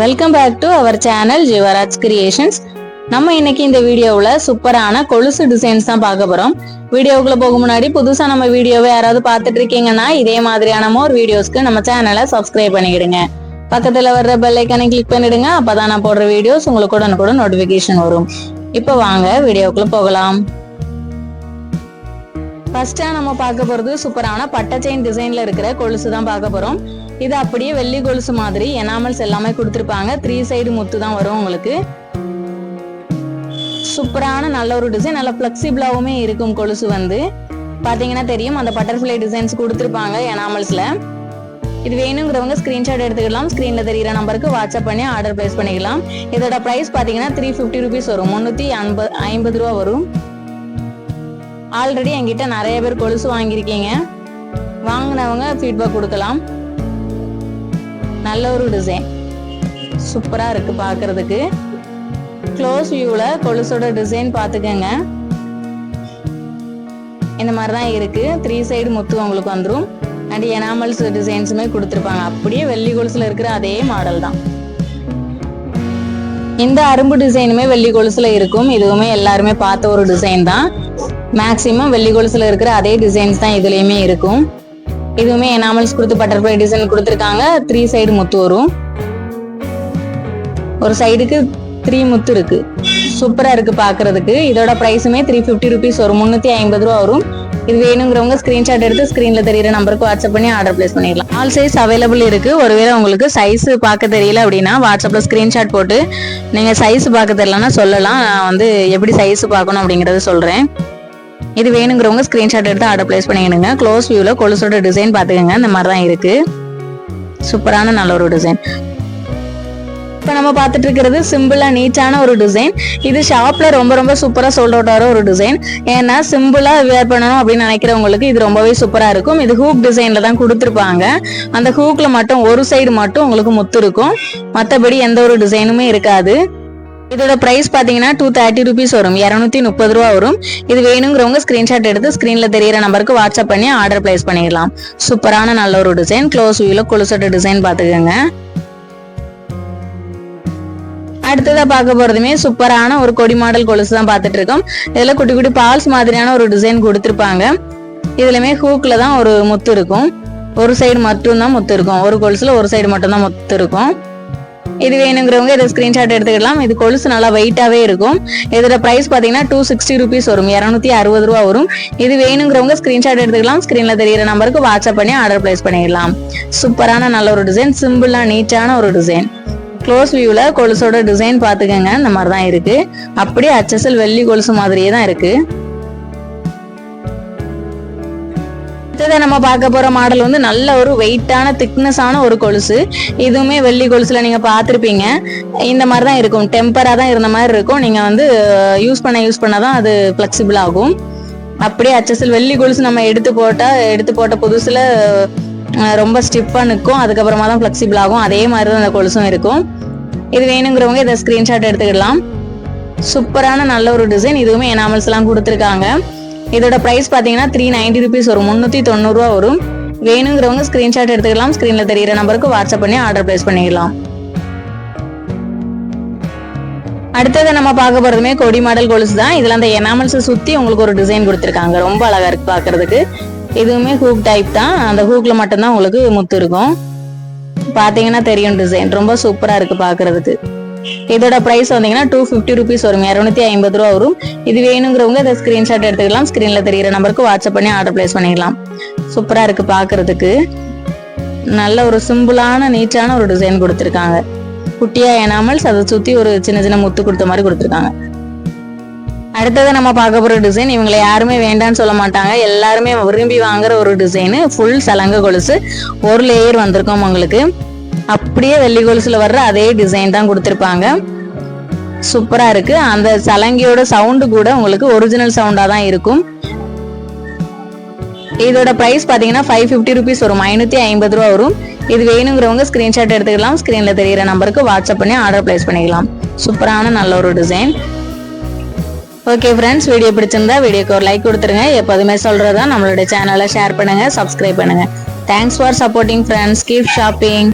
Welcome back to our channel Jeevaraj creations நம்ம இன்னைக்கு இந்த வீடியோவில் சூப்பரான கொலுசு டிசைன்ஸ் தான் பார்க்க போறோம். வீடியோக்குள்ள போக முன்னாடி புதுசா நம்ம வீடியோவை யாராவது பார்த்துட்டு இருக்கீங்கன்னா இதே மாதிரியான மோர் வீடியோஸ்க்கு நம்ம சேனலை சப்ஸ்கிரைப் பண்ணிக்கிடுங்க. பக்கத்தில் வர்ற பெல் ஐக்கனை கிளிக் பண்ணிடுங்க அப்பதான் நான் போடுற வீடியோஸ் உங்களுக்கு உடனுக்குடன் நோட்டிபிகேஷன் வரும். இப்போ வாங்க வீடியோக்குள்ள போகலாம். ஃபர்ஸ்டா நம்ம பார்க்க போறது சூப்பரான பட்டை செயின் டிசைன்ல இருக்கிற கொலுசு தான் பார்க்க போறோம். இது அப்படியே வெள்ளி கொலுசு மாதிரி எனாமல்ஸ் எல்லாமே கொடுத்துருப்பாங்க. த்ரீ சைடு முத்து தான் வரும் உங்களுக்கு. சூப்பரான நல்ல ஒரு டிசைன் நல்ல ஃபிளெக்சிபிளாவுமே இருக்கும் கொலுசு வந்து. பாத்தீங்கன்னா தெரியும் அந்த பட்டர்ஃப்ளை டிசைன்ஸ் கொடுத்துருப்பாங்க எனாமல்ஸ்ல இது வேணுங்கிறவங்க ஸ்கிரீன்ஷாட் எடுத்துக்கலாம். ஸ்க்ரீனில் தெரியிற நம்பருக்கு வாட்ஸ்அப் பண்ணி ஆர்டர் பிளேஸ் பண்ணிக்கலாம். இதோட பிரைஸ் பாத்தீங்கன்னா த்ரீ ஃபிஃப்டி ருபீஸ் வரும். முந்நூற்றி ஐம்பது ஐம்பது ரூபா வரும். ஆல்ரெடி என்கிட்ட நிறைய பேர் கொலுசு வாங்கியிருக்கீங்க. வாங்கினவங்க ஃபீட்பேக் கொடுக்கலாம். நல்ல ஒரு டிசைன் சூப்பராக இருக்கு பார்க்கறதுக்கு. க்ளோஸ் வியூவில் கொலுசோட டிசைன் பார்த்துக்கோங்க. இந்த மாதிரி தான் இருக்கு. த்ரீ சைடு முத்து உங்களுக்கு வந்துடும் அண்ட் எனாமல்ஸ் டிசைன்ஸுமே கொடுத்துருப்பாங்க. அப்படியே வெள்ளி கொலுசில் இருக்கிற அதே மாடல் தான். இந்த அரும்பு டிசைனுமே வெள்ளி கொலுசுல இருக்கும். இதுவுமே எல்லாருமே பார்த்த ஒரு டிசைன் தான். மேக்சிமம் வெள்ளி கொலுசுல இருக்கிற அதே டிசைன்ஸ் தான் இதுலயுமே இருக்கும். இதுவுமே எனாமல்ஸ் கொடுத்து பட்டர்ஃப்ளை டிசைன் கொடுத்துருக்காங்க. த்ரீ சைடு முத்து வரும். ஒரு சைடுக்கு த்ரீ முத்து இருக்கு. சூப்பரா இருக்கு பாக்குறதுக்கு. இதோட பிரைஸுமே த்ரீ ஃபிஃப்டி ருபீஸ் வரும். முன்னூத்தி ஐம்பது ரூபா வரும். இது வேணுங்கிறவங்க ஸ்கிரீன்ஷாட் எடுத்து ஸ்கிரீன்ல தெரியுற நம்பருக்கு வாட்ஸ்அப் பண்ணி ஆர்டர் பிளேஸ் பண்ணிடலாம். ஆல் சைஸ் அவைலபிள் இருக்கு. ஒருவேளை உங்களுக்கு சைஸ் பார்க்க தெரியல அப்படின்னா வாட்ஸ்அப்ல ஸ்கிரீன்ஷாட் போட்டு நீங்க சைஸ் பார்க்க தெரியலன்னா சொல்லலாம். நான் வந்து எப்படி சைஸ் பார்க்கணும் அப்படிங்கறத சொல்றேன். இது வேணுங்கிறவங்க ஸ்கிரீன்ஷாட் எடுத்து ஆர்டர் பிளேஸ் பண்ணிக்கணுங்க க்ளோஸ் வியூல கொலுசோட டிசைன் பார்த்துக்கோங்க. இந்த மாதிரி தான் இருக்கு. சூப்பரான நல்ல ஒரு டிசைன் இப்போ நம்ம பார்த்துட்டு இருக்கிறது சிம்பிளா நீட்டான ஒரு டிசைன் இது ஷாப்ல ரொம்ப ரொம்ப சூப்பரா சோல்ட் அவுட் ஆகிற ஒரு டிசைன் ஏன்னா சிம்பிளா வேர் பண்ணணும் அப்படின்னு நினைக்கிறவங்களுக்கு இது ரொம்பவே சூப்பரா இருக்கும். இது ஹூக் டிசைன்ல தான் கொடுத்துருப்பாங்க. அந்த ஹூக்ல மட்டும் ஒரு சைடு மட்டும் உங்களுக்கு முத்து இருக்கும். மற்றபடி எந்த ஒரு டிசைனுமே இருக்காது. இதோட பிரைஸ் பாத்தீங்கன்னா டூ தேர்ட்டி ருபீஸ் வரும். இரநூத்தி முப்பது ரூபா வரும். இது வேணுங்கிறவங்க ஸ்கிரீன்ஷாட் எடுத்து ஸ்கிரீன்ல தெரியிற நம்பருக்கு வாட்ஸ்அப் பண்ணி ஆர்டர் பிளேஸ் பண்ணிடலாம். சூப்பரான நல்ல ஒரு டிசைன் க்ளோஸ் வியூல கொலுசட்ட டிசைன் பாத்துக்கோங்க அடுத்ததாக பார்க்க போகிறதுமே சூப்பரான ஒரு கொடி மாடல் கொலுசு தான் பார்த்துட்டு இருக்கோம் இதில் குட்டி குட்டி பால்ஸ் மாதிரியான ஒரு டிசைன் கொடுத்துருப்பாங்க. இதுலயுமே ஹூக்கில் தான் ஒரு முத்து இருக்கும். ஒரு சைடு மட்டும் தான் முத்து இருக்கும். ஒரு கொலுசுல ஒரு சைடு மட்டும்தான் முத்து இருக்கும். இது வேணுங்கிறவங்க இதை ஸ்கிரீன்ஷாட் எடுத்துக்கலாம் இது கொலுசு நல்லா வெயிட்டாகவே இருக்கும். இதோட ப்ரைஸ் பார்த்தீங்கன்னா டூ சிக்ஸ்டி ருபீஸ் வரும். இரநூத்தி அறுபது ரூபா வரும். இது வேணுங்கிறவங்க ஸ்கிரீன்ஷாட் எடுத்துக்கலாம். ஸ்க்ரீனில் தெரியிற நம்பருக்கு வாட்ஸ்அப் பண்ணி ஆர்டர் பிளேஸ் பண்ணிடலாம். சூப்பரான நல்ல ஒரு டிசைன் சிம்பிளாக நீட்டான ஒரு டிசைன் க்ளோஸ் வியூவில் கொலுசோட டிசைன் பார்த்துக்கோங்க. இந்த மாதிரி தான் இருக்குது அப்படியே அச்சசல் வெள்ளி கொலுசு மாதிரியே தான் இருக்குது அடுத்ததை நம்ம பார்க்க போற மாடல் வந்து நல்ல ஒரு வெயிட்டான திக்னஸான ஒரு கொலுசு. இதுவுமே வெள்ளி கொலுசுல நீங்க பார்த்துருப்பீங்க. இந்த மாதிரி தான் இருக்கும் டெம்பரா தான் இருந்த மாதிரி இருக்கும். நீங்க வந்து யூஸ் பண்ண யூஸ் பண்ண தான் அது ஃபிளெக்சிபிள் ஆகும். அப்படியே அச்சசல் வெள்ளி கொலுசு நம்ம எடுத்து போட்டா எடுத்து போட்ட புதுசுல ரொம்ப ஸ்டிப்பாக நிற்கும். அதுக்கப்புறமா தான் ஃப்ளெக்சிபிள் ஆகும். அதே மாதிரி தான் அந்த கொலுசும் இருக்கும். இது வேணுங்கிறவங்க இதை ஸ்கிரீன்ஷாட் எடுத்துக்கிடலாம். சூப்பரான நல்ல ஒரு டிசைன் இதுவுமே எனாமல்ஸ் எல்லாம் கொடுத்துருக்காங்க. இதோட ப்ரைஸ் பார்த்தீங்கன்னா த்ரீ நைன்டி ருபீஸ் வரும். முந்நூற்றி தொண்ணூறுரூவா வரும். வேணுங்கிறவங்க ஸ்க்ரீன்ஷாட் எடுத்துக்கலாம் ஸ்க்ரீனில் தெரியிற நம்பருக்கு வாட்ஸ்அப் பண்ணி ஆர்டர் ப்ளேஸ் பண்ணிடலாம். அடுத்தது நம்ம பார்க்க போகிறதுமே கொடி மாடல் கொலுசு தான். இதில் அந்த எனாமல்ஸை சுற்றி உங்களுக்கு ஒரு டிசைன் கொடுத்துருக்காங்க. ரொம்ப அழகாக இருக்குது பார்க்குறதுக்கு. இதுவுமே ஹூக் டைப் தான். அந்த ஹூக்கில் மட்டும்தான் உங்களுக்கு முத்து இருக்கும். பாத்தீங்கன்னா தெரியும் டிசைன் ரொம்ப சூப்பரா இருக்கு பாக்குறதுக்கு. இதோட பிரைஸ் வந்தீங்கன்னா டூ ஃபிஃப்டி ருபீஸ் வரும் இரநூத்தி ஐம்பது ரூபா வரும். இது வேணுங்கிறவங்க இதை ஸ்க்ரீன்ஷாட் எடுத்துக்கலாம். ஸ்க்ரீனில் தெரியிற நம்பருக்கு வாட்ஸ்அப் பண்ணி ஆர்டர் பிளேஸ் பண்ணிக்கலாம். சூப்பரா இருக்கு பாக்குறதுக்கு. நல்ல ஒரு சிம்பிளான நீட்டான ஒரு டிசைன் கொடுத்துருக்காங்க. குட்டியா எனாமல்ஸ் அதை சுத்தி ஒரு சின்ன சின்ன முத்து கொடுத்த மாதிரி கொடுத்துருக்காங்க. அடுத்தது நம்ம பார்க்க போகிற டிசைன் இவங்களை யாருமே வேண்டாம்னு சொல்ல மாட்டாங்க. எல்லாருமே விரும்பி வாங்குற ஒரு டிசைனு ஃபுல் சலங்க கொலுசு. ஒரு லேயர் வந்திருக்கும் உங்களுக்கு. அப்படியே வெள்ளி கொலுசில் வர்ற அதே டிசைன் தான் கொடுத்துருப்பாங்க. சூப்பராக இருக்கு. அந்த சலங்கையோட சவுண்டு கூட உங்களுக்கு ஒரிஜினல் சவுண்டாக தான் இருக்கும். இதோட ப்ரைஸ் பார்த்தீங்கன்னா ஃபைவ் ஃபிஃப்டி ருபீஸ் வரும். ஐநூற்றி ஐம்பது ரூபா வரும். இது வேணுங்கிறவங்க ஸ்க்ரீன்ஷாட் எடுத்துக்கலாம். ஸ்க்ரீனில் தெரியிற நம்பருக்கு வாட்ஸ்அப் பண்ணி ஆர்டர் பிளேஸ் பண்ணிக்கலாம். சூப்பரான நல்ல ஒரு டிசைன் ஓகே ஃப்ரெண்ட்ஸ் வீடியோ பிடிச்சிருந்தா வீடியோக்கு ஒரு லைக் கொடுத்துருங்க. எப்போதுமே சொல்கிறதா நம்மளோட சேனலை ஷேர் பண்ணுங்கள் சப்ஸ்கிரைப் பண்ணுங்க. Thanks for supporting friends keep shopping